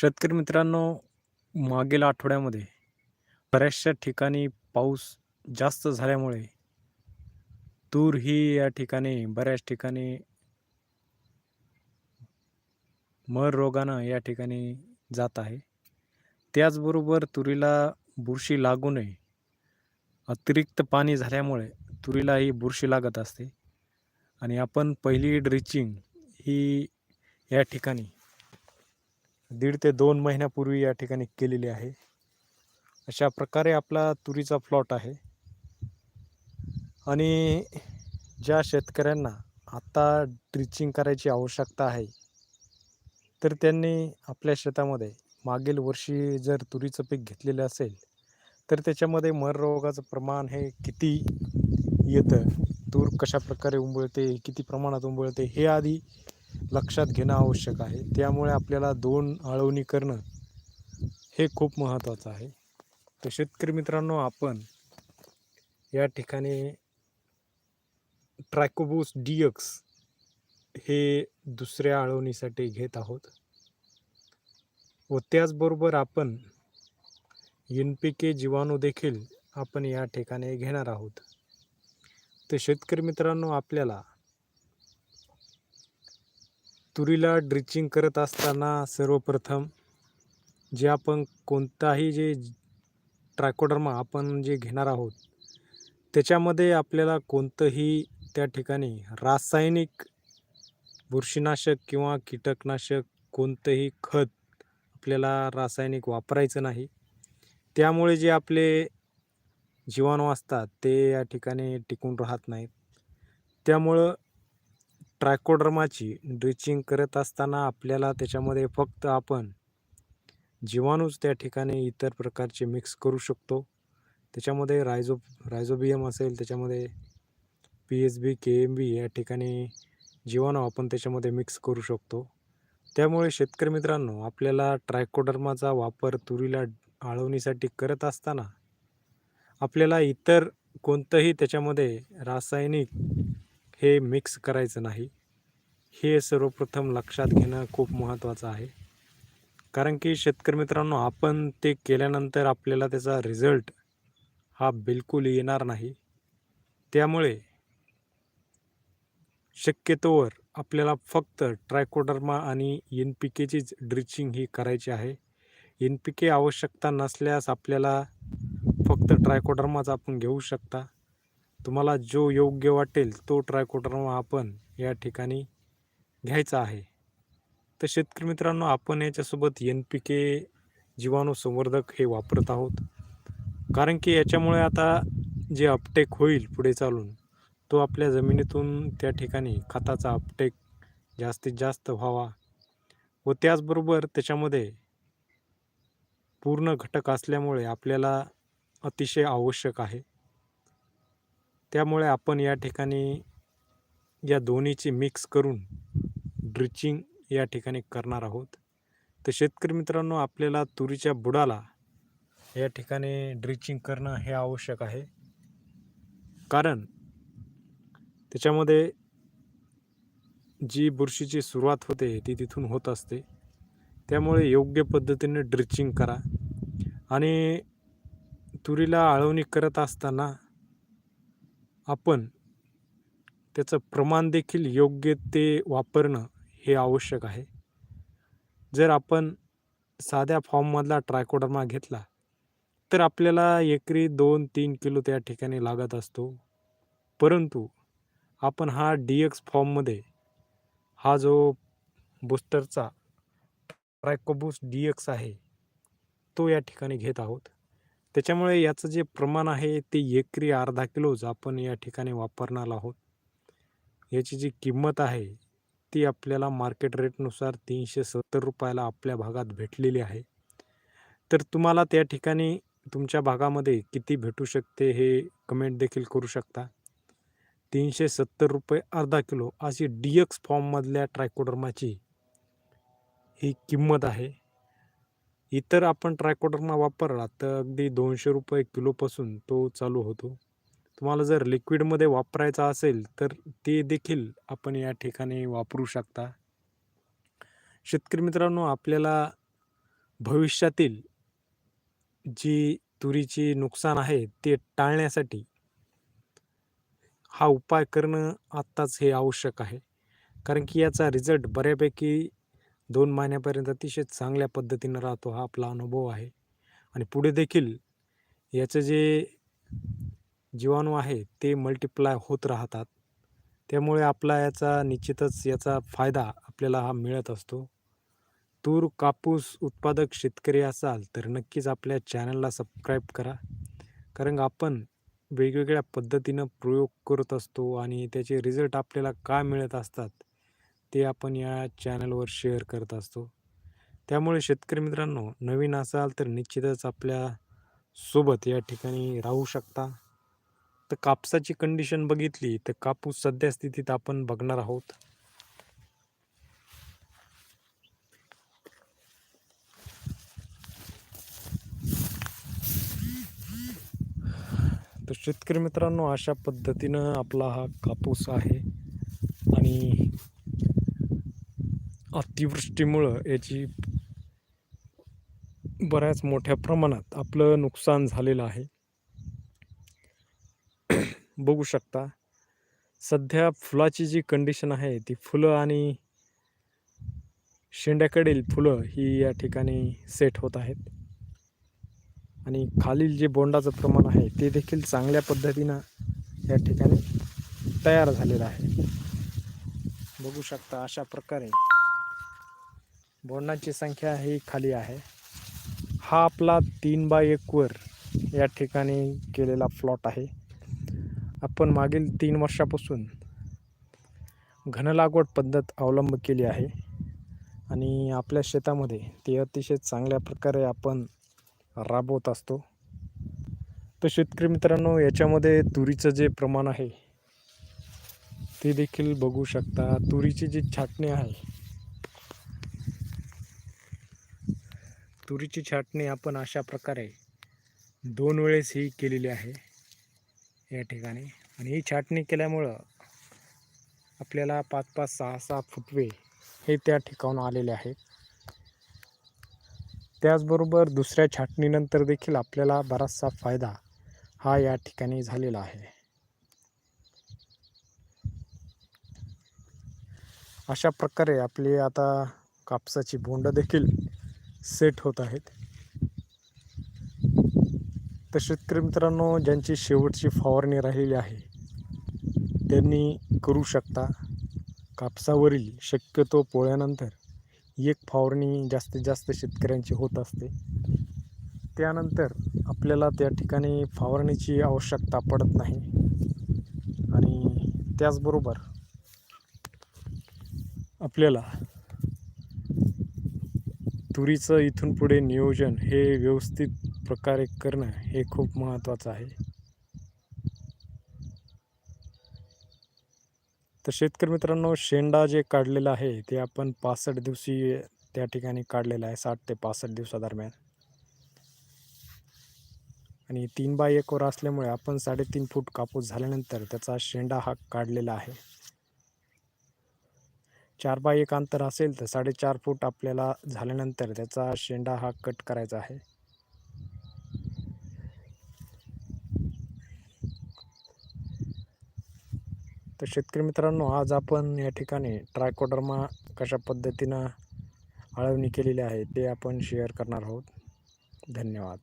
शेतकरी मित्रांनो, मागील आठवड्यामध्ये बऱ्याचशा ठिकाणी पाऊस जास्त झाल्यामुळे तूर ही या ठिकाणी बऱ्याच ठिकाणी मर रोगानं या ठिकाणी जात आहे. त्याचबरोबर तुरीला बुरशी लागू नये, अतिरिक्त पाणी झाल्यामुळे तुरीलाही बुरशी लागत असते आणि आपण पहिली ड्रिचिंग ही या ठिकाणी दीड ते दोन महिन्यापूर्वी या ठिकाणी केलेली आहे. अशा प्रकारे आपला तुरीचा प्लॉट आहे. आणि ज्या शेतकऱ्यांना आत्ता ड्रिचिंग करायची आवश्यकता आहे, तर त्यांनी आपल्या शेतामध्ये मागील वर्षी जर तुरीचं पीक घेतलेलं असेल, तर त्याच्यामध्ये मर रोगाचं प्रमाण हे किती येतं, तूर कशा प्रकारे उंबळते, किती प्रमाणात उंबळते, हे आधी लक्षात घेणं आवश्यक आहे. त्यामुळे आपल्याला दोन आळवणी करणं हे खूप महत्त्वाचं आहे. तर शेतकरी मित्रांनो, आपण या ठिकाणी ट्रायकोबोस डीएक्स हे दुसऱ्या आळवणीसाठी घेत आहोत. व त्याचबरोबर आपण एन-पी-के जीवाणू देखील आपण या ठिकाणी घेणार आहोत. तर शेतकरी मित्रांनो, आपल्याला तुरीला ड्रिचिंग करत असताना सर्वप्रथम जे आपण कोणताही जे ट्रायकोडर्मा आपण जे घेणार आहोत, त्याच्यामध्ये आपल्याला कोणतंही त्या ठिकाणी रासायनिक बुरशीनाशक किंवा कीटकनाशक कोणतंही खत आपल्याला रासायनिक वापरायचं नाही. त्यामुळे जे आपले जीवाणू असतात, ते या ठिकाणी टिकून राहत नाहीत. त्यामुळं ट्रायकोडर्माची ड्रिचिंग करत असताना आपल्याला त्याच्यामध्ये फक्त आपण जीवाणूच त्या ठिकाणी इतर प्रकारचे मिक्स करू शकतो. त्याच्यामध्ये रायझो रायझोबियम असेल, त्याच्यामध्ये पी-एच-बी, के-एम-बी या ठिकाणी जीवाणू आपण त्याच्यामध्ये मिक्स करू शकतो. त्यामुळे शेतकरी मित्रांनो, आपल्याला ट्रायकोडर्माचा वापर तुरीला आळवणीसाठी करत असताना आपल्याला इतर कोणतंही त्याच्यामध्ये रासायनिक हे मिक्स करायचं नाही. हे सर्वप्रथम लक्षात घेणं खूप महत्त्वाचं आहे. कारण की शेतकरी मित्रांनो, आपण ते केल्यानंतर आपल्याला त्याचा रिझल्ट हा बिलकुल येणार नाही. त्यामुळे शक्यतोवर आपल्याला फक्त ट्रायकोडर्मा आणि एन-पी-केचीच ड्रिचिंग ही करायची आहे. एन-पी-के आवश्यकता नसल्यास आपल्याला फक्त ट्रायकोडर्माच आपण घेऊ शकता. तुम्हाला जो योग्य वाटेल तो ट्रायकोडर्मा आपण या ठिकाणी घ्यायचा आहे. तर शेतकरी मित्रांनो, आपण याच्यासोबत एन-पी-के जीवाणू संवर्धक हे वापरत आहोत. कारण की याच्यामुळे आता जे अपटेक होईल पुढे चालून, तो आपल्या जमिनीतून त्या ठिकाणी खताचा अपटेक जास्तीत जास्त व्हावा व त्याचबरोबर त्याच्यामध्ये पूर्ण घटक असल्यामुळे आपल्याला अतिशय आवश्यक आहे. त्यामुळे आपण या ठिकाणी या दोन्हीची मिक्स करून ड्रिचिंग या ठिकाणी करणार आहोत. तर शेतकरी मित्रांनो, आपल्याला तुरीच्या बुडाला या ठिकाणी ड्रिचिंग करणं हे आवश्यक आहे. कारण त्याच्यामध्ये जी बुरशीची सुरुवात होते, ती तिथून होत असते. त्यामुळे योग्य पद्धतीने ड्रिचिंग करा आणि तुरीला आळवणी करत असताना आपण त्याचं प्रमाण देखील योग्य ते वापरणं हे आवश्यक आहे. जर आपण साध्या फॉर्ममधला ट्रायकोडर्मा घेतला, तर आपल्याला एकरी 2-3 किलो त्या ठिकाणी लागत असतो. परंतु आपण हा डी-एक्स फॉर्ममध्ये हा जो बूस्टरचा ट्रायकोबूस डी-एक्स आहे, तो या ठिकाणी घेत आहोत. त्याच्यामुळे याचं जे प्रमाण आहे ते एकरी अर्धा किलोच आपण या ठिकाणी वापरणार आहोत. याची जी किंमत आहे, ती आपल्याला मार्केट रेटनुसार तीनशे सत्तर रुपयाला आपल्या भागात भेटलेली आहे. तर तुम्हाला त्या ठिकाणी तुमच्या भागामध्ये किती भेटू शकते हे कमेंट देखील करू शकता. ₹370 अर्धा किलो अशी डी-एक्स फॉर्ममधल्या ट्रायकोडर्माची ही किंमत आहे. इतर आपण ट्रायकोडर्मा वापरला तर अगदी ₹200 किलोपासून तो चालू होतो. तुम्हाला जर लिक्विडमध्ये वापरायचा असेल, तर ते देखील आपण या ठिकाणी वापरू शकता. शेतकरी मित्रांनो, आपल्याला भविष्यातील जी तुरीची नुकसान आहे ते टाळण्यासाठी हा उपाय करणं आत्ताच हे आवश्यक आहे कारण की याचा रिझल्ट बऱ्यापैकी दोन महिन्यापर्यंत अतिशय चांगल्या पद्धतीनं राहतो हा आपला अनुभव आहे आणि पुढे देखील याचं जे जीवाणू आहे ते मल्टिप्लाय होत राहतात. त्यामुळे आपला याचा निश्चितच याचा फायदा आपल्याला हा मिळत असतो. तूर कापूस उत्पादक शेतकरी असाल तर नक्कीच आपल्या चॅनलला सबस्क्राईब करा. कारण आपण वेगवेगळ्या पद्धतीनं प्रयोग करत असतो आणि त्याचे रिझल्ट आपल्याला काय मिळत असतात ते आपण या चॅनलवर शेअर करत असतो. त्यामुळे शेतकरी मित्रांनो नवीन असाल तर निश्चितच आपल्यासोबत या ठिकाणी राहू शकता. तर कापसाची कंडिशन बघितली तर कापूस सध्या स्थितीत आपण बघणार आहोत. तर शेतकरी मित्रांनो अशा पद्धतीनं आपला हा कापूस आहे आणि अतिवृष्टीमुळं याची बऱ्याच मोठ्या प्रमाणात आपलं नुकसान झालेलं आहे. बघू शकता. सध्या फुलाची जी कंडिशन आहे ती फुलं आणि शेंड्याकडील फुलं ही या ठिकाणी सेट होत आहेत. आणि खालील जे बोंडाचं प्रमाण आहे ते देखील चांगल्या पद्धतीनं या ठिकाणी तयार झालेलं आहे. बघू शकता अशा प्रकारे बोंडांची संख्या ही खाली आहे. हा आपला तीन बाय एकवर या ठिकाणी केलेला प्लॉट आहे. आपण मागील तीन वर्षापासून घनलागवड पद्धत अवलंब केली आहे आणि आपल्या शेतामध्ये ती अतिशय चांगल्या प्रकारे आपण राबवत असतो. तर शेतकरी मित्रांनो याच्यामध्ये तुरीचं जे प्रमाण आहे ते देखील बघू शकता. तुरीची जी छाटणी आहे तुरीची छाटणी आपण अशा प्रकारे दोन वेळेस ही केलेली आहे. या ठिकाणी. आणि ही छाटणी केल्यामुळं आपल्याला पाच पाच सहा सहा फुटवे हे त्या ठिकाणून आलेले आहेत त्याचबरोबर दुसऱ्या छाटणीनंतर देखील आपल्याला बराचसा फायदा हा या ठिकाणी झालेला आहे. अशा प्रकारे आपली आता कापसाची बोंड देखील सेट होत आहेत. तर शेतकरी मित्रांनो ज्यांची शेवटची फवारणी राहिली आहे त्यांनी करू शकता कापसावरील शक्यतो पोळ्यानंतर एक फवारणी जास्तीत जास्त शेतकऱ्यांची होत असते. त्यानंतर आपल्याला त्या ठिकाणी फवारणीची आवश्यकता पडत नाही. आणि त्याचबरोबर आपल्याला तुरीचं इथून पुढे नियोजन हे व्यवस्थित प्रकारे करणं हे खूप महत्त्वाचं आहे. तर शेतकरी मित्रांनो शेंडा जे काढलेलं आहे ते आपण पासष्ट दिवशी त्या ठिकाणी काढलेलं आहे साठ ते पासष्ट दिवसादरम्यान. आणि तीन बाय एकवर असल्यामुळे आपण साडेतीन फूट कापूस झाल्यानंतर त्याचा शेंडा हा काढलेला आहे. चार बाय एक अंतर असेल तर साडेचार फूट आपल्याला झाल्यानंतर त्याचा शेंडा हा कट करायचा आहे. तर शेतकरी मित्रांनो आज आपण या ठिकाणी ट्रायकोडर्मा कशा पद्धतीनं आळवणी केलेली आहे ते आपण शेअर करणार आहोत. धन्यवाद.